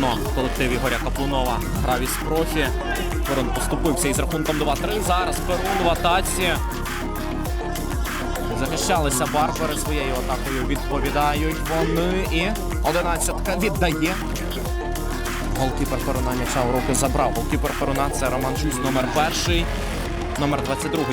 Давно колектив Ігоря Каплунова грав із профі. Перун поступився із рахунком 2-3. Зараз Перун в атаці. Захищалися барбери своєю атакою. Відповідають вони. І одинадцятка віддає. Голкіпер Перуна м'яча у руки забрав. Голкіпер Перуна це Роман Жусь, номер перший, номер 22.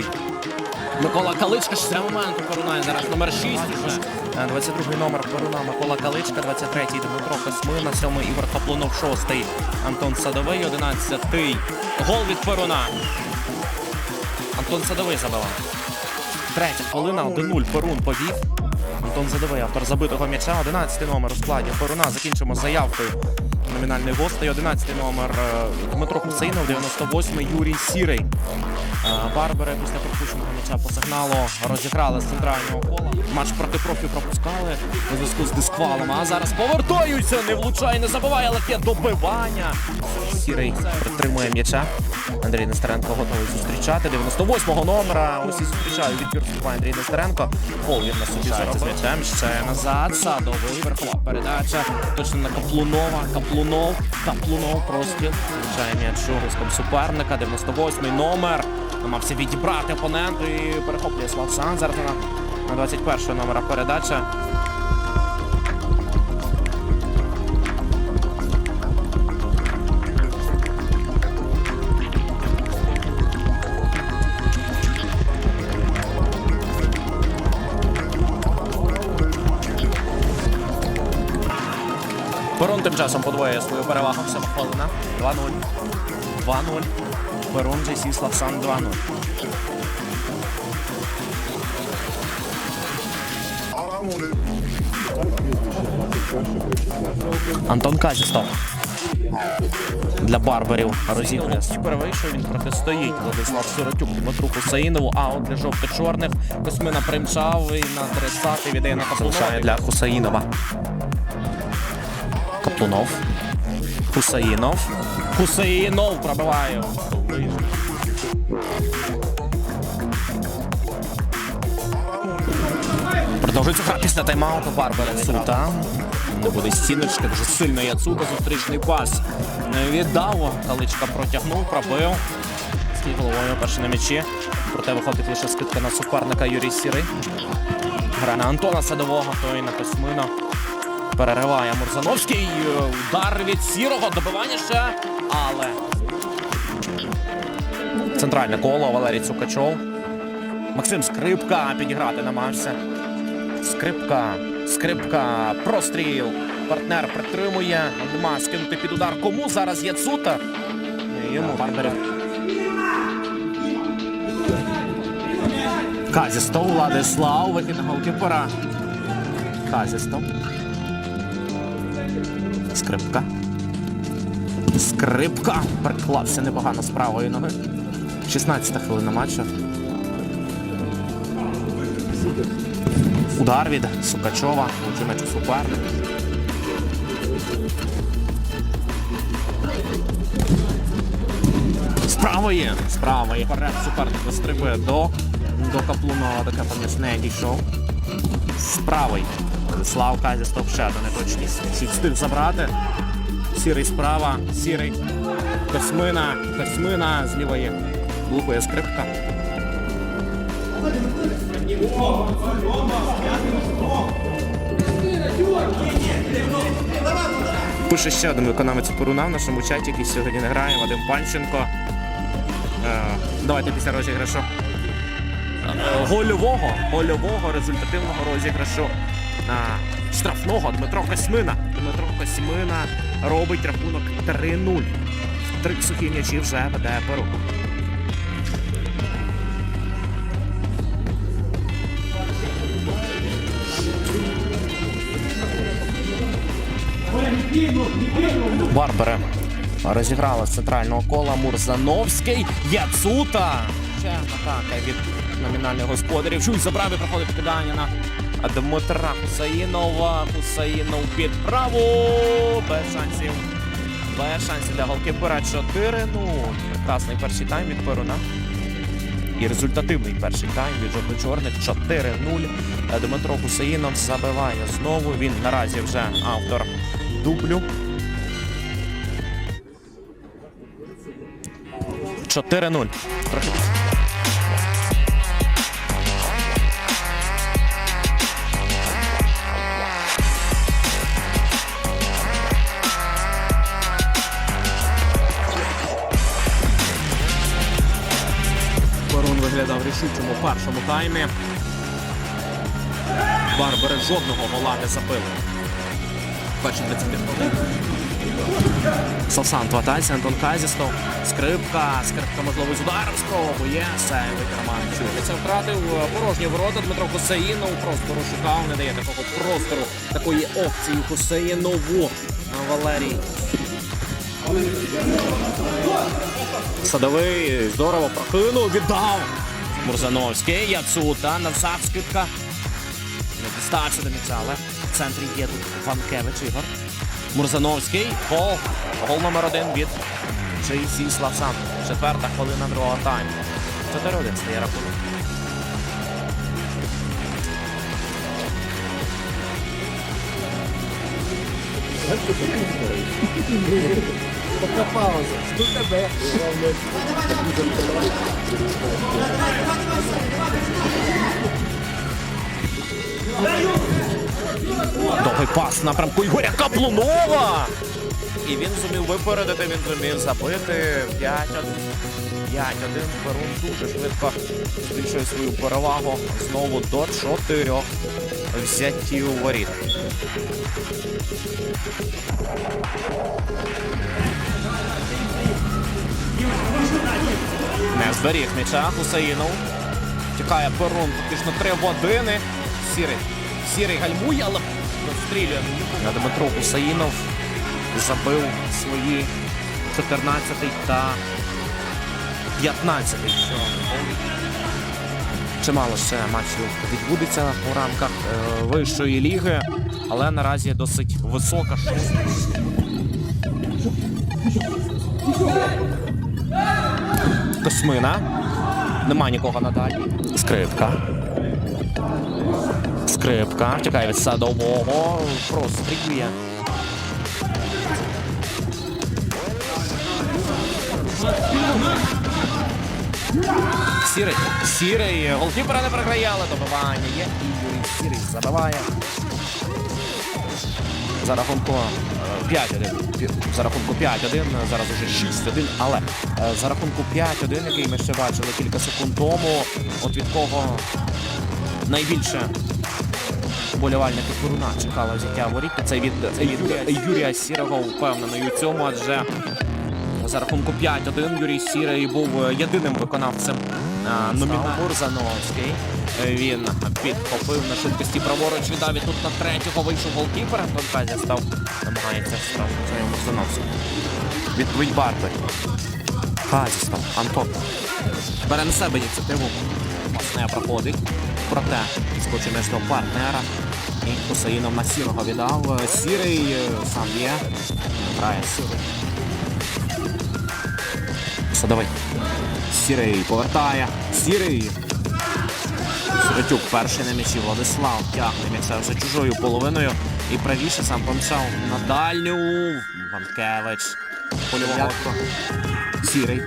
Микола Каличка, ще момент Перуна. Зараз номер 6 уже. Е, 22 номер Перуна Микола Каличка, 23-й Дмитро Космина, 7-й Ігор Хаплунов, 6-й Антон Садовий, 11-й гол від Перуна. Антон Садовий забивав. Третя хвилина, 1-0. Перун повів. Антон Задовий, автор забитого м'яча. 11 номер у складі Перуна. Закінчимо заявкою. Номінальний гостей. 11 номер е, Дмитро Хусейнов, 98-й Юрій Сірий. Е, Барбери після пропущеного м'яча по сигналу розіграли з центрального кола. Матч проти профі пропускали у зв'язку з дисквалом. А зараз повертаються. Не влучає, не забиває, але є добивання. Сірий притримує м'яча. Андрій Нестеренко готовий зустрічати. 98-го номера. Усі зустрічають відбір вступає Андрій Нестеренко. Пол він на собі з м'ячем. Ще назад. Садовий. Верхова передача. Точно на Каплунова. Каплунов. Каплунов просто Влучає м'яч риском суперника. 98-й номер. Намагався відібрати опоненту і перехоплює Славсан. Зараз на, на 21-го номера передача. Перун тим часом подвоює свою перевагу. Сьома хвилина. 2-0. 2-0. Перун Джейсі Славсан 2-0. Антон Казістов. Для барберів розігрує. Тепер вийшов, він протистоїть Владислав Сиротюк, Дмитру Хусаїнову. А от для жовто-чорних Космина примчав і на 30-й віддає на Каплунова. для Хусаїнова. Каплунов. Хусаїнов. Хусаїнов пробиває. Продовжується гра після тайм-ауту Барбера Яцута. Не буде стіночки, дуже сильно Яцута. Зустрічний пас не віддав. Каличка протягнув, пробив. Стій головою перший на м'ячі. Проте виходить лише скидка на суперника Юрій Сірий. Гра на Антона Садового, той на Космина. Перериває Мурзановський. Удар від сірого. Добивання ще. Але. Центральне коло Валерій Цукачов. Максим Скрипка підіграти намагався. Скрипка. Скрипка. Простріл. Партнер притримує. Нема скинути під удар. Кому зараз є цута? Йому Барбера. Казістов, Владислав, вихід на голкіпера. Казістов. Скрипка. Скрипка. Приклався непогано з правої ноги. 16 хвилина матчу. Удар від Сукачова. Отже, у суперник. З правої. З. Вперед суперник вистрибує до, до Каплунова. До не дійшов. З правої. Слав Казі стоп ще до неточність. Встиг забрати. Сірий справа. Сірий. Космина. Космина з лівої. Блукує скрипка. Пише ще один виконавець Перуна в нашому чаті, який сьогодні не грає, Вадим Панченко. Е, давайте після розіграшу. Е, Гольового, гольового результативного розіграшу на штрафного Дмитро Косьмина. Дмитро Косьмина робить рахунок 3-0. Три сухі м'ячі вже веде Перу. Барбери розіграла з центрального кола Мурзановський. Яцута. Ще атака від номінальних господарів. Чуй забрав і проходить кидання на Дмитра Хусаїнова. Хусаїнов під праву. Без шансів. Без шансів для голкіпера 4-0. Ну, прекрасний перший тайм від Перуна. І результативний перший тайм від жовто-чорних 4-0. Дмитро Хусаїнов забиває знову. Він наразі вже автор дублю. 4-0. Виглядав рішучому першому таймі. Барбери жодного гола не забили. Перші 20 хвилин. Сасан Тватайся, Антон Казістов. Скрипка, скрипка можливо з ударом спробує. Сейвить Роман Чулиця втратив е, порожні ворота. Дмитро Хусеїнов простору шукав, не дає такого простору, такої опції Хусеїнову. Валерій. Садовий здорово прокинув, віддав. Мурзановський, Яцута, назад скидка. Не дістався до м'яча, але в центрі є тут Ванкевич Ігор. Мурзановський. Гол. Гол номер один від Джейсі Славсан. Четверта хвилина другого тайму. 4-1 стає рахунок. Довгий пас напрямку Ігоря Каплунова. І він зумів випередити, він зумів забити 5-1. 5-1. Перун дуже швидко збільшує свою перевагу. Знову до 4 взяті у воріт. Не зберіг м'яча Хусаїнов. Тікає Перун, фактично 3 в 1. Сірий. Сірий гальмує, але розстрілює. Дмитро Хусаїнов забив свої 14 та 15 що Чимало ще матчів відбудеться у рамках е, вищої ліги, але наразі досить висока шоста. Космина. Нема нікого надалі. Скрипка. Скрипка. Втікає від садового. Прострілює. Сірий. Сірий. Голкіпера не програє, але добивання є. І Юрій Сірий забиває. За рахунку е, 5-1. За рахунку 5-1, зараз уже 6-1, але е, за рахунку 5-1, який ми ще бачили кілька секунд тому, от від кого найбільше вболівальники Коруна чекали взяття воріт, це від, від Юрія Сірого впевнений у цьому, адже за рахунку 5-1 Юрій Сірий був е, єдиним виконавцем е, Мурзановський. Е, Він підхопив на швидкості праворуч, віддав і тут на третього вийшов голкіпер. Казя став, намагається штраф своєму Мурзановському. Відповідь Барбері. Казі став. Антон. Бере на себе ініціативу. Пас не проходить. Проте скочив між до партнера. І Хусаїнов на сірого віддав. Е, Сірий е, сам є. Грає сірий. Садовий. Сірий повертає. Сірий. Сиротюк перший на м'ячі. Владислав тягне м'яча вже чужою половиною. І правіше сам помчав на дальню. Ванкевич. Польового. Сірий.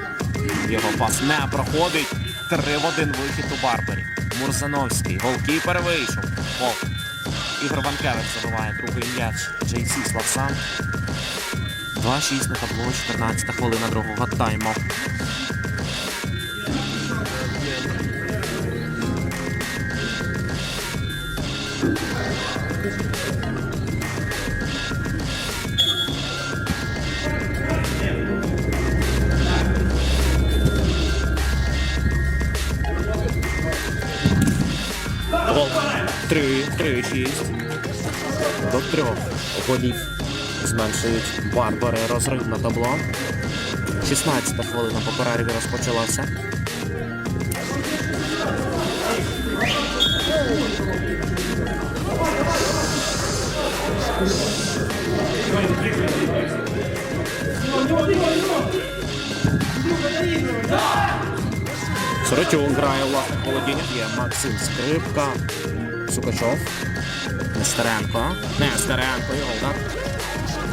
Його пас не проходить. Три в один вихід у Барбері. Мурзановський. Голкіпер вийшов. Гол. Ігор Ванкевич забиває другий м'яч. Джейсі Славсан. 2-6 на табло, 14 хвилина другого тайму. 3, 3, 6. До трьох голів зменшують Барбари розрив на табло. 16 хвилина по перерві розпочалася. Соротюк грає у власних володіннях. Є Максим Скрипка, Сукачов, Нестеренко. Нестеренко, його удар.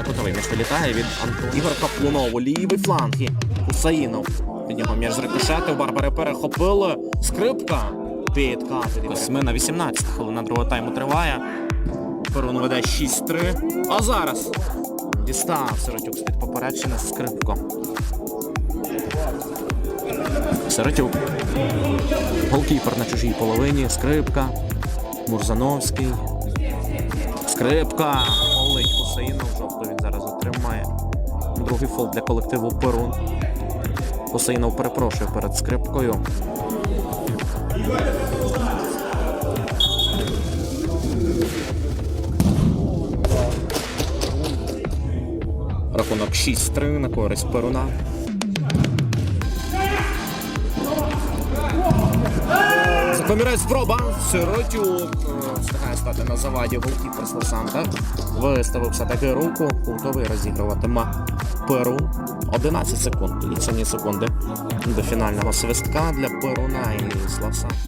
Кутовий між вилітає від Антона. Ігор Каплунов, лівий фланг. І Хусаїнов. Від нього м'яч зрикошетив, Барбари перехопили. Скрипка. Підкат. 8 на 18. Хвилина другого тайму триває. Перун веде 6-3. А зараз дістав Сиротюк з-під поперечини скрипко. Сиротюк. Голкіпер на чужій половині. Скрипка. Мурзановський. Скрипка. Олить Хусаїнов. Отримає. Другий фол для колективу Перун. Хусаїнов перепрошує перед скрипкою. Рахунок 6-3 на користь Перуна. Закомірець спроба. Сиротюк е, встигає стати на заваді голкіпер Слосанта. Виставився таки руку. Кутовий розігруватиме Перу. 11 секунд. ліцені секунди до фінального свистка для Перуна і Славса.